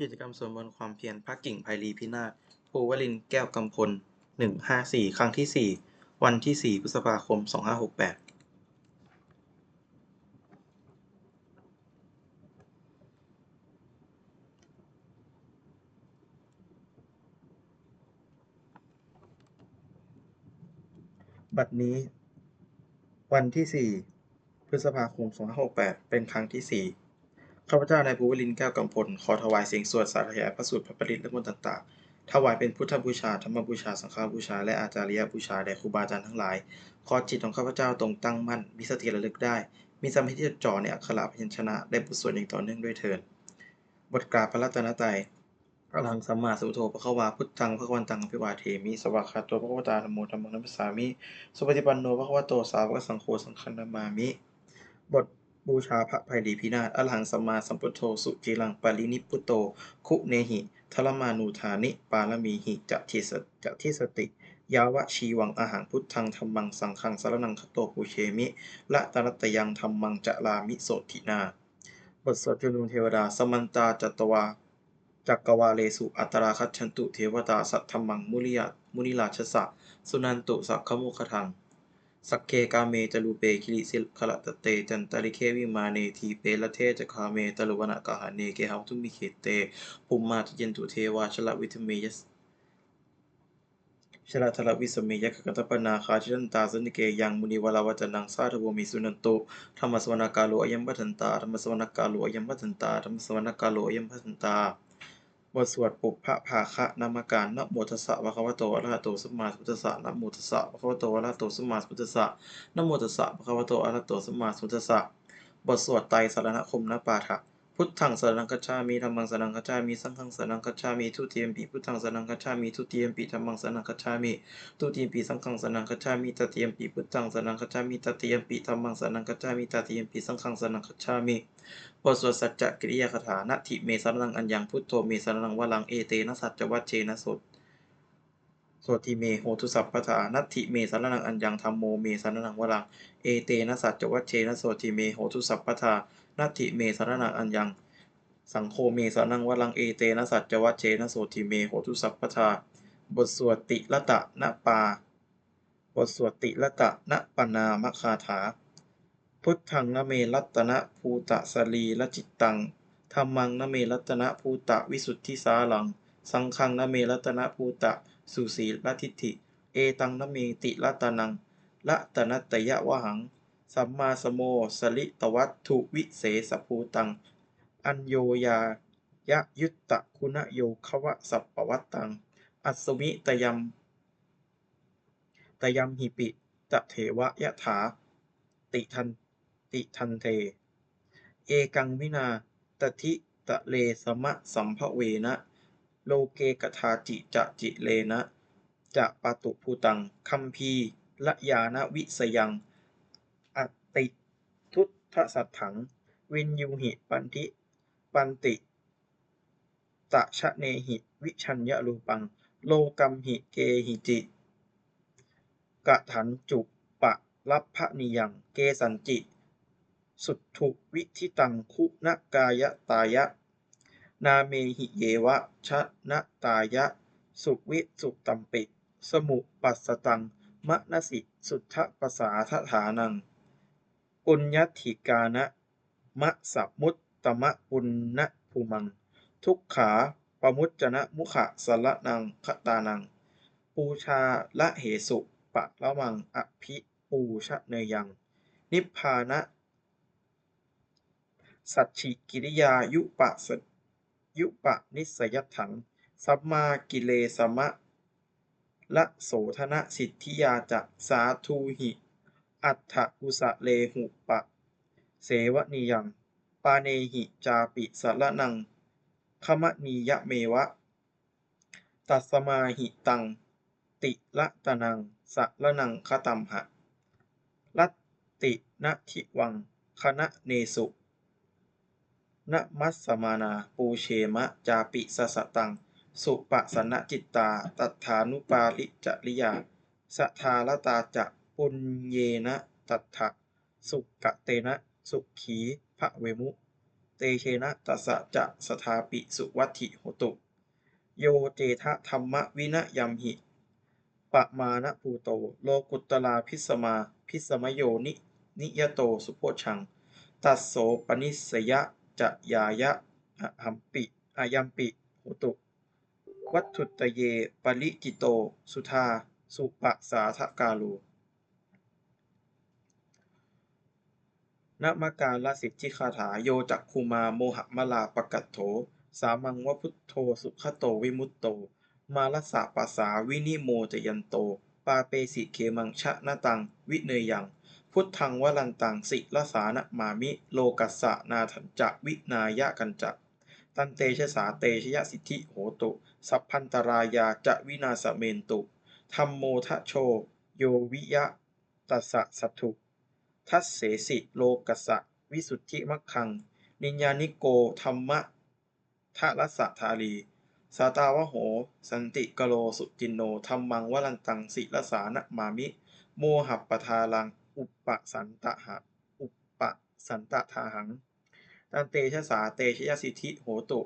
กิจกรรมสวดมนต์ความเพียรพระกิ่งไพลีพินาศภูวลินแก้วกำพลหนึ่งห้าสี่ครั้งที่สี่วันที่สี่พฤษภาคมสองห้าหกแปดบัดนี้ วันที่สี่พฤษภาคมสองห้าหกแปดเป็นครั้งที่สี่ ข้าพเจ้านายภูวลินแก้วกำพล ขอถวายเสียงสวดสาธยายพระสูตรพระปริตรและมนต์ต่างๆ ถวายเป็นพุทธบูชา ธรรมบูชา สังฆบูชา และอาจาริยบูชา แด่ครูบาอาจารย์ทั้งหลาย ขอจิตของข้าพเจ้าตรงตั้งมั่น มีสติระลึกได้ มีสมาธิที่จดจ่อในอักขระพยัญชนะ ได้บทสวดอย่างต่อเนื่องด้วยเถิดบทกราบพระรัตนตรัยอรหังสัมมาสัมพุทโธพระควาพุทธังพระวันตังอภิวาเทมิ สวากขาโตพระวตาธรรมโมธรรมังนัสสามิ สุปฏิปันโนพระควโตสาวกสังโฆสังฆนามามิ บท บูชาพระภัยดีพินาศอรหังสัมมาสัมพุทโธสุจิรังปารินิพุโต คุเนหิทรมานูธานิ ปาลมีหิจะทิสจะทิสติ ยาวะชีวังอาหังพุทธังธรรมังสังฆังสารนังคโตปูเชมิละตรัตยังธรรมังจะลามิโสทินา บทสวดจุลุเทวดา สมันตาจัตวาจักกวาเลสุอัตราคัจฉันตุเทวตาสัทธมังมุนิยมุนิราชสะสุนันตุสักขโมุขทัง สักเคกาเมจลูเปคิริสิลขลตเต จันตาริเควิมาเนทีเปละเทจคาเมตลุวนะกาหาเนเกหังทุมิเขเตภูมิมาทเยนตุเทวาชละวิทเมยสชละทลวิสเมยคกัตปนาคาชิตันตาสนิเกยังมุนิวลาวัจนังสาธโวมิสุนันโตธรรมสวนากาโลอยัมพัทันตาธรรมสวนากาโลอยัมพัทันตาธรรมสวนากาโลอยัมพัทันตา บทสวดปุพพะภาคะนามการนะโมตัสสะภะคะวะโตอะระหะโตสัมมาสัมพุทธัสสะนะโมตัสสะภะคะวะโตอะระหะโตสัมมาสัมพุทธัสสะนะโมตัสสะภะคะวะโตอะระหะโตสัมมาสัมพุทธัสสะบทสวดไตรสารณคมนปาฐะ พุทธังสรังคัจฉามิธัมมังสรังคัจฉามิสังฆังสรังคัจฉามิทุติยมปิพุทธังสรังคัจฉามิทุติยมปิธัมมังสรังคัจฉามิทุติยมปิสังฆังสรังคัจฉามิตติยมปิพุทธังสรังคัจฉามิตติยมปิธัมมังสรังคัจฉามิตติยมปิสังฆังสรังคัจฉามิบทสวดสัจจกิริยาคาถานทิเมสรนังอัญญังพุทโธเมสรนังวลังเอเตนะสัจจวัชเชนะสดสวดทิเมโหตุสัพพทานัตถิเมสรนังอัญญังธรรมโมเมสรนังวลัง เอเตนะสัจจวัชเชนะโสทิเมโหตุสัพพทา นัตถิเมสรนังอัญญัง สังโฆเมสรนังวลังเอเตนะสัจจวัชเชนะโสทิเมโหตุสัพพทา บทสวดติละตะนะปา บทสวดติละตะนะปนามคาถา พุทธังนเมรัตนะภูตะสลีละจิตตังธรรมังนเมรัตนะภูตะวิสุทธิสาลัง สังฆังนเมรัตนะภูตะสุสีละทิฏฐิ เอตังนเมติรัตนังละตนัตยะวหัง สัมมาสโมสลิตวัตถุวิเศษภูตัง อัญโยยายะยุตตะคุณโยควะสัพปวัตตัง อัสสมิตยมตยมหิปิตะเถวะยะถา ติทันติทันเท เอกังวินาตทิตะเลสมะสัมภเวนะ โลเกกทาจิจะจิเลนะจะปาตุภูตังคัมภีละยานะวิสยัง ทุตทสัตถัง วินยูหิปันทิปันติตะชะเนหิ วิชัญญะรูปัง โลกัมหิเกหิจิกะถันจุปะรัพพนิยังเกสันจิ สุทธุวิทิตังคุณกายตายะ นาเมหิเยวะชะนะตายะ สุวิสุตัมปิ สมุปัสสตังมะนสิสุทธปสาทฐานัง ปุญญถิกานะมะสัมมุตตมะปุณณภูมัง ทุกขาปมุจจนะมุขะสละนังคตานัง ปูชาละเหสุปะละมังอภิปูชะเนยัง นิพพานะ สัจฉิกิริยายุปะสยุปะนิสยถัง สัมมากิเลสมะละโสธนะสิทธิยาจะสาธุหิ อัฏฐกุสะเลหุปะ เสวนิยัง ปาเนหิจาปิสละนังขมะนียะเมวะ ตัสมาหิตัง ติละตะนังสะละนังคตัมหะ ลัตตินะทิวัง คณะเนสุนะมัสสมานา ปูเชมะ จาปิสสะตัง สุปะสนะจิตตา ตัฐานุปาลิจริยา สทาลตาจะ ปุญเยนะตัฏฐะสุกะเตนะสุขีภะเวมุ เตเชนะตัสสะจะสทาปิสุวัตถิโหตุ โยเจทะธรรมวินยัมหิปะมานะภูโต โลกุตตราพิสมา พิสมโยนิ นิยโตสุโพชัง ตัสโสปนิสยะจะยายะอะหัมปิอายัมปิโหตุ วัตถุตเย ปริจิโต สุธา สุปะสาทกาโล นมการลสิทธิคาถาโยจักคุมาโมหะมะลาปะกัตโถ สามังวพุทโธสุขโตวิมุตโต มาลสะปัสสาวินิโมจยันโต ปาเปสิเคมังชะนะตัง วิเนยยัง พุทธังวลันตังสิละสานะมามิ โลกัสสะนาถันจะวินายะกันจะตันเตชะสาเตชยสิทธิโหตุ สัพพันตรายาจะวินาสเมนตุธรรมโมทะโช โยวิยะตัสสะสัตถุ ทัสเสสิโลกัสะวิสุทธิมัคคัง นิญญานิโกธรรมะทะรัสะทาลีสาตาวโห สันติกโลสุจินโนธรรมังวลันตังสิลสานะมามิ โมหัปปทาลัง อุปปะสันตะหะอุปปะสันตะทาหัง ตันเตชะสาเตชยสิทธิโหตุ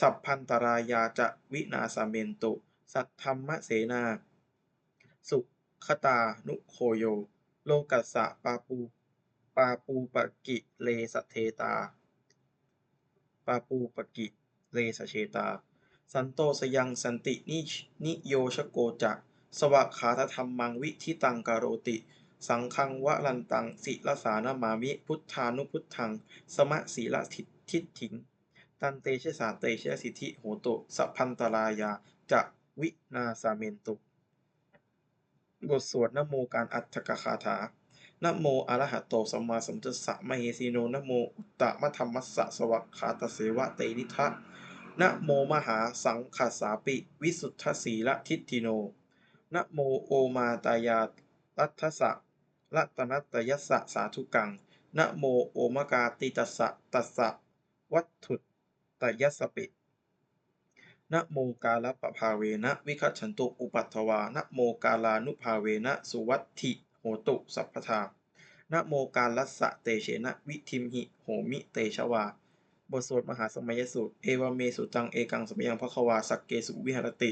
สัพพันตรายาจะวินาสเมนตุ สัทธรรมเสนา สุขตานุโคโย โลกัสสะปาปู ปาปูปกิเลสเทตา ปาปูปกิเลสเชตา สันโตสยังสันตินินิโยชโกจักสวะขาธรรมังวิทิตังกโรติ สังฆังวะลันตังสิลสานามามิพุทธานุพุทธัง สมะสีลทิทิฏฐิง ตันเตชะสาเตชะสิทธิโหตุสัพพันตรายาจะวินาสาเมนตุ บทสวดนโมการอัตถกคาถา นะโมอะระหะโตสัมมาสัมพุทธัสสะมะเฮสีโนนะโมอุตตมะธรรมัสสะสวะขาตเสวะเตนิทะนะโมมหาสังขัสสาปิ วิสุทธสีละทิฏฐิโนนะโมโอมาตายาตัทธสะรัตนัตยัสสะสาธุกังนะโมโอมกาติตัสสะตัสสะวัตถุตยัสสปินะโมกาลปะภาเวนะ วิคัจฉันตุอุปัตถวานะโมกาลานุภาเวนะ สุวัตถิ หตุสัพพทานะโมกาลัสสะเตเชนะวิทิมหิโหมิเตชวา บทสวดมหาสมัยสูตร เอวเมสุตัง เอกังสมยังพระควา สักเกสุวิหรติ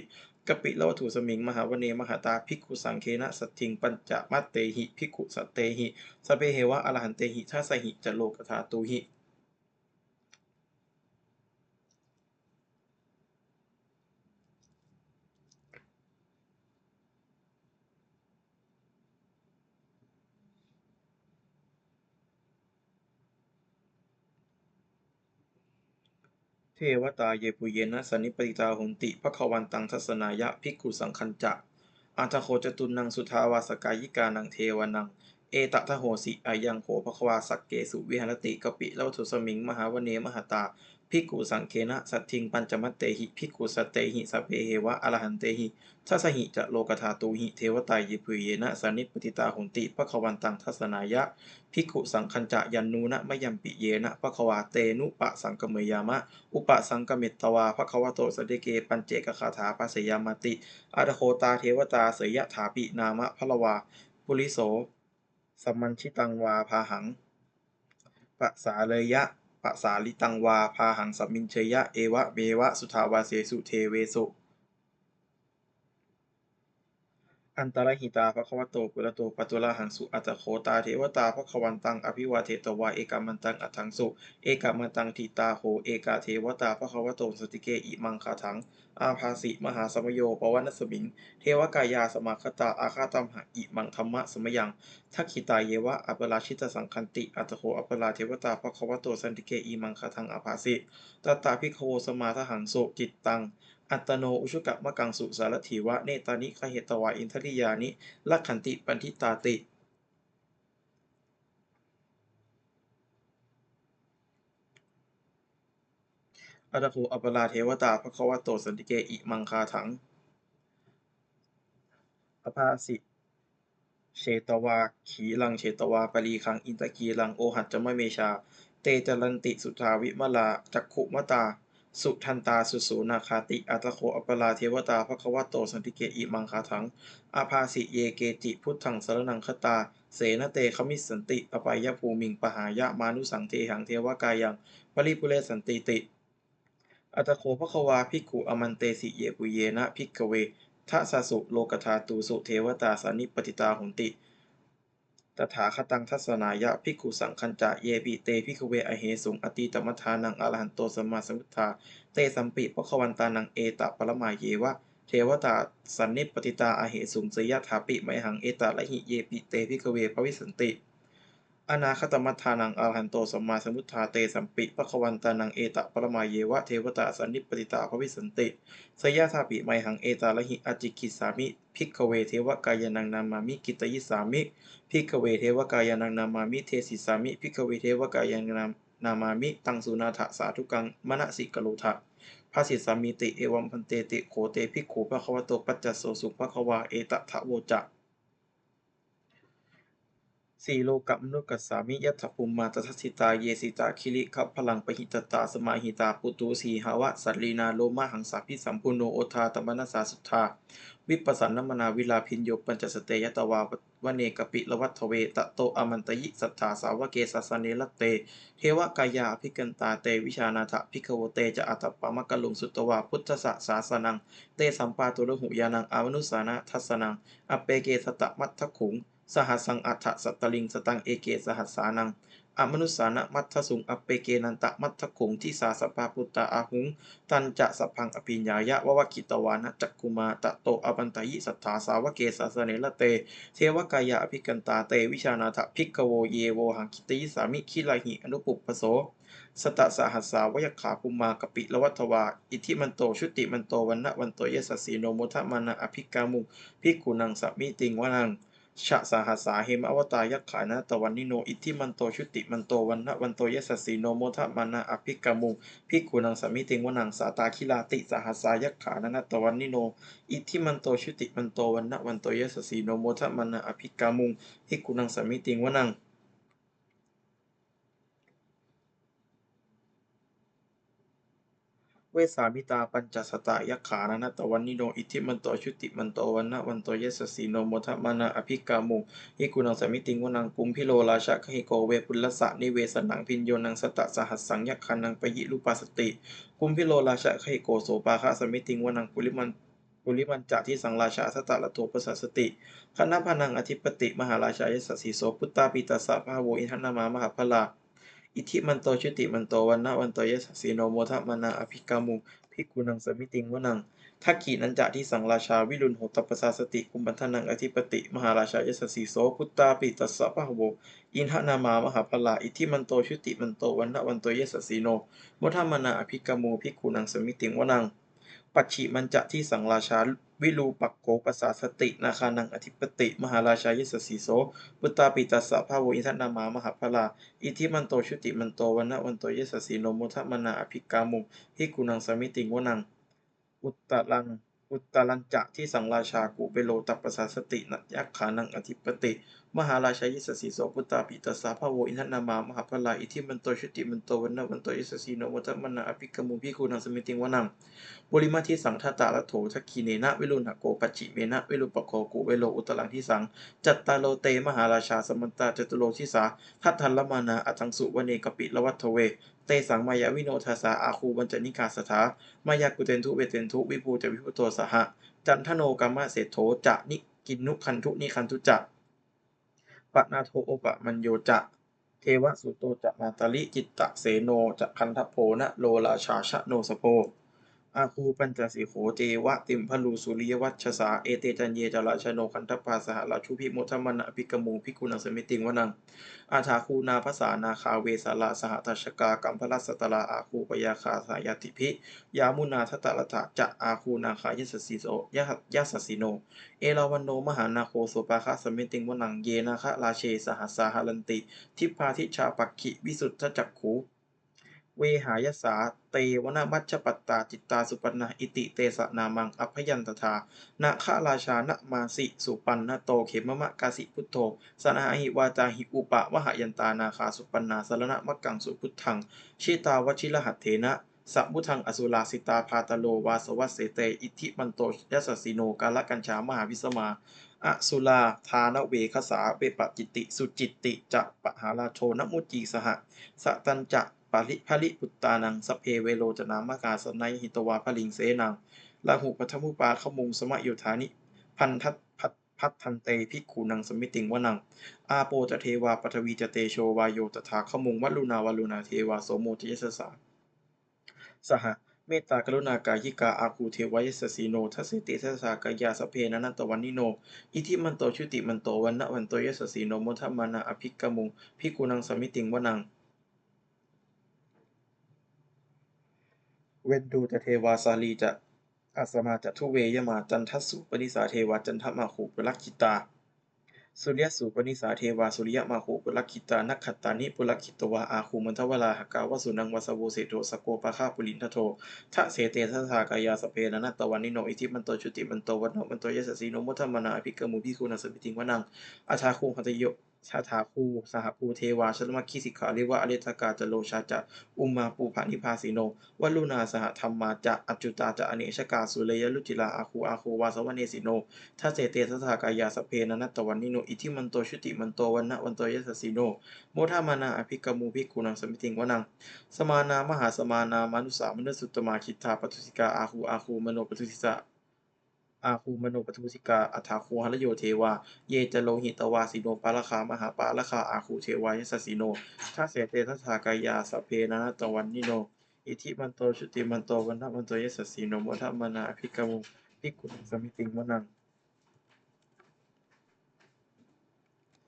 กปิละวัตถุสมิง มหาวเนมหาตาภิกขุสังเคนะสัตถิง ปัญจมัตเตหิภิกขุสัตเตหิสเปเหวะอรหันเตหิทัสสหิจโลกธาตุหิ เทวตาเยปุเยนะสันนิปติตาหุนติภควันตังทัศนายะภิกขุสังคัญจะอัตโคจตุนังสุทาวาสกายิกานังเทวนัง เอตทะโหสิอายังโหภควาสักเกสุวิหรติกปิเลวตุสมิง มหาวเนมหาตา ภิกขุสังเคนะสัตถิงปัญจมัตเตหิภิกขุสัตเตหิสัพเพเหวะอรหันเตหิทัสสหิจะโลกธาตุหิเทวตาเยปุเยนะสันนิปติตาหุนติภควันตังทัสนายะภิกขุสังคัญจะยันนูนะมยัมปิเยนะภควาเตนุปะสังกเมยามะ อุปะสังกเมตตวาภควโตสติเกปัญเจกคาถาปัสยามติอาตโคตาเทวตาเสยถาปินามะพละวาปุริโสสัมมันชิตังวาพาหังปะสาเลยะ ปะสาลิตังวา พาหังสัมมินเชยะ เอวะเมวะ สุทาวาเสสุเทเวสุ อันตรหิตาภควโตกุลโตปัจจุลาหังสุอัตโคตาเทวตาภควันตังอภิวาเทตวาเอกามันตังอัตถังสุเอกามันตังทิตาโหเอกาเทวตาภควโตสติเกอิมังคาถังอาภาสิมหาสมโยปวัณสมิง เทวกายาสมาคตาอาคาตัมหะอิมังธรรมะสมยังทักขิตาเยวะอัปราชิตสังคันติอัตโคอัปราเทวตาภควโตสันติเกอิมังคาถังอาภาสิตตาภิโวสมาทหังสุจิตตัง อัตโนอุชุกะมะกังสุสารถีวะเนตานิคเหตวาอินทริยานิลักขันติปันทิตาติ อัตถโคอัปราเทวตาภควโตสันติเกอิมังคาถัง อภาสิเชตวา ขีลังเชตวาปรีคัง อินตะกีลัง โอหัจจมะเมชา เตจรันติสุทาวิมลาจักขุมตา สุทันตาสุสูนาคาติ อัตโคอัปลาเทวตาภควโตสันติเกอิมังคาถัง อาภาสิเยเกจิพุทธังสรนังคตา เสนเตขมิสสันติ อปายภูมิงปหายะมานุสังเทหังเทวกายังปริปุเรสันติติ อัตโคภควาภิกขุอมันเตสิเยปุเยนะภิกเวทะสสุโลกธาตูสุเทวตาสานิปติตาหุนติ ตถาคตังทัศนายะภิกขุสังคัญจะเยปิเตภิกขเวอเหสุงอติตมัทานังอรหันโตสมมาสมุทธาเตสัมปิภควันตานังเอตปรมาเยวะเทวตาสันนิปติตาอเหสุงสยถาปิไมหังเอตาละหิเยปิเตภิกขเวภวิสันติ อนาคตมัฏฐานังอรหันโตสัมมาสัมพุทธาเตสัมปิภควันตานังเอตะปรมาเยวะเทวตาสันนิปติตาภวิสันติสยะธาปิไมหังเอตาละหิอจิกิสามิภิกเวเทวกายนังนามามิกิตยิสามิภิกเวเทวกายนังนามามิเทสิสามิภิกเวเทวกายนังนามามิตังสุนาถสาธุกังมณสิกโลทะภาสิสามิติเอวัมพันเตติโขเตภิกขุภควโตปัจจโสสุภควาเอตะทะโวจะ สีโลกะมนุกัสสามิยัตถภูมิมาตทัสสิตาเยสิตาคิริขับพลังปหิตตาสมาหิตาปุตุสีหาวะสัลลีนาโลมาหังสาพิสัมพุโนโอทาตมนัสสาสุทธาวิปัสสนมนาวิลาพินโยปัญจสเตยตวาวเนกปิละวัตเวตะโตอมันตยิสัทธาสาวเกสัสสเนลเต เทวกายาภิกันตาเตวิชานาถภิกขโวเตจะอัตตปามะกลุงสุตวาพุทธสสาสนัง เตสัมปาตุรหุยานังอานุสานะทัสนังอเปเกสตะมัททขุง สหัสังอัฏฐสัตตลิงสตังเอเกสหัสานังอมนุสานะมัทธสุงอเปเกนันตะมัทธขงที่สาสปาปุตตาอาหุง ตันจะสพังอภิญญายะวะวกิตวานะจักกุมาตะโตอบันตยิสัทธาสาวเกสาสเนละเต เทวกายะอภิกันตาเตวิชานาถภิกโวเยโวหังคิตยิสามิคิลาหิอนุปุปปโสสตะสหัสสาวยขาภูมากปิละวัตวา อิทิมันโตชุติมันโตวันนะวันโตเยสสีโนโมทะมานะอภิกามุภิกุนังสัมิติงวนัง ชะสาหัสาเหมอวตายขานะตะวันนิโน อิทธิมันโตชุติมันโตวันนะวันโตยสสสีโนโมทะมานะอภิกามุงพิกุนังสมิติงวนังสาตาคิลาติสหัสายขานะตะวันนิโน อิทธิมันโตชุติมันโตวันนะวันโตยสสสีโนโมทะมานะอภิกามุงพิกุนังสมิติงวนัง เวสามิตาปัญจสตะยักขานะนตะวันนิโนอิทธิมันโตชุติมันโตวันนะวันโตเยสสีโนโมทมานะอภิกามุฮิกุนังสมิติงวนังกุมพิโลราชะคหิโกเวปุลสะนิเวสนังพินโยนังสตะสหัสสังยักขานังปยิรูปัสติ กุมพิโลราชะคหิโกโสปาคะสมิติงวนังกุลิมันกุลิมันจะที่สังราชาสตะละโทปสัสสติคณะพนังอธิปติ มหาราชายสสสีโสพุตตาปิตาสะพะโวอินทนามามหาพลา อิทธิมันโตชุติมันโตวันนะวันโตยสสสีโนโมทะมานาอภิกามุภิกขุนังสมิติงวนังทักขีนันจะที่สังราชาวิรุณโหตปสาสติกุมบันทนังอธิปติ มหาราชายสสีโสพุตตาปิตัสสะพะโวอินทนามามหาพลาอิทธิมันโตชุติมันโตวันนะวันโตยสสสีโนโมทะมานาอภิกามุภิกขุนังสมิติงวนังปัจฉิมันจะที่สังราชา วิรูปักโกปสาสติ นาคานังอธิปติ มหาราชายสสีโสปุตตาปิตัสสะภาโวอินทนามามหาพลา อิทิมันโตชุติมันโตวันนะวันโตเยสสีโนมุทะมนาอภิกามุฮิกุนังสมิติงวนัง อุตตรังอุตตรัญจะที่สังราชากุเบโลตัปปัสาสตินัยักขานังอธิปติ มหาราชายิสสีโสพุตาปิตัสสะพะโวอินทนามามหาพลาอิทิมันโตชุติมันโตวันนวันโตเยสสีโนโมทะมนาอภิกมุฮิกุนังสมิติงวนังบริมาที่สังทตาละโถทักขีเนนะวิรุณหโกปัจฉิเมนะวิรุปโคกุเวโลอุตลังที่สัง จัตตาโลเตมหาราชาสมันตาจตุโลทิสาทัตทันละมานาอัตังสุวเนกปิละวัตเวเตสังมายาวิโนทาสาอาคูบัญจนิกาสถามายากุเตนทุเวเตนทุวิภูจวิพุโตสหะจันทโนกัมมะเศโธจะนิกินนุคันทุนิคันทุจะ ปนาโทโอปะมัญโยจะ เทวสุโตจะมาตาลิจิตตะเสโนจะคันทโพนะโลราชาชะโนสโพ อาคูปัญจสีโขเจวะติมพลูสุริยวัชสาเอเตจันเยจราชโนคันทปาสหราชุพิโมทมนะอภิกมูพิกุณังสมิติงวนังอาถาคูนาภาษานาคาเวสาลาสหทัชกากัมพลัสสตลาอาคูปยาคาสายติพิยามุนาทตะละทะจะอาคูนาคายสสีโสยะยะสสีโน เอราวันโนมหานาโคโสปาคะสมิติงวนังเยนาคะราเชสหัสสาหลันติ ทิพพาทิชาปักขิวิสุทธจักขู เวหายสาเตวนามัชปัตตาจิตตาสุปันนาอิติเตสะนามังอัพยันตถานะฆาราชานะมาสิสุปันนะโตเขมมะกาสิพุทโธสนาหิวาจาหิอุปะวหยันตานาคาสุปันนาสรณะมะกังสุพุทธังชิตาวชิรหัตเถนะสัมพุทังอสุราสิตาพาตโลวาสวัสเสเตอิทิมันโตยัสสิโนกาลกัญชามหาวิสมาอสุลาทานเวคสาเวปจิตติสุจิตติจะปะหาราโชนมุจีสหสตันจะ ปาริภริปุตตานังสเพเวโรจนามากาสนัยหิตวาพลิงเสนังลาหุปัทมุปาขมุงสมะโยธานิ พันทัตพัทพัททันเตภิกขุนังสมิติงวนัง อาโปจะเทวาปฐวีจะเตโชวายโยตถาขมุงวัลลุนาวาลุนาเทวาโสโมทิยสสาสหเมตตากรุณากายิกาอาคูเทวายสสีโนทัสิติทัสสากายาสเพนันตวันนิโน อิทิมันโตชุติมันโตวันนวันโตยสสีโนโมทัมมานาอภิกกมุงภิกขุนังสมิติงวนัง เวนดูจะเทวาสาลีจะอาสมาจะทุเวยมาจันทัสสุปนิสาเทวาจันทมาคูปลักขิตา สุริยสุปนิสาเทวาสุริยมาคูปลักขิตานักขัตตานิปุลักขิตวาอาคูมันทวลาหกาวสุนังวสโวเสโทสโกปะฆาปุลินทโททะเสเตทัสากายาสเพนะนัตตวันนิโนอิทิมันโตชุติมันโตวันโนมันโตยสสีโนมุทมนาอภิกกมุพิคุนัสสมิติงวนังอาชาคูพัตโย ชาถาคูสหภูเทวาชลมัคคิสิกขาเรียกว่าอเรตกาจะโลชาจะอุมมาปูผานิพาสีโนวัลลุนาสหธรรมาจะอัจจุตาจะอเนชกาสุเลยลุจิลาอาคูอาคูวาสวเนสิโนทัสเสเตทัสสากายาสเพนนัตตวันนิโนอิทิมันโตชุติมันโตวันนะวันโตยสสีโนโมทามานาอภิกมูภิกุนังสมิติงวนังสมานามหาสมานามานุสา มนุสุตมาคิทาปทุสิกาอาคูอาคูมโนปทุสิสะ อาคูมโนปทุสิกา อัฏฐาคูหรโยเทวา เยจโลหิตวาสิโนปาราคามหาปาราคาอาคูเทวายสสสิโนท่าเสเตทัสากายาสเพนะนะตวันนิโน อิทิมันโตชุติมันโตวันทมันโตยสสสิโนโมทัมมนาอภิกมุภิกุสมิติงมนัง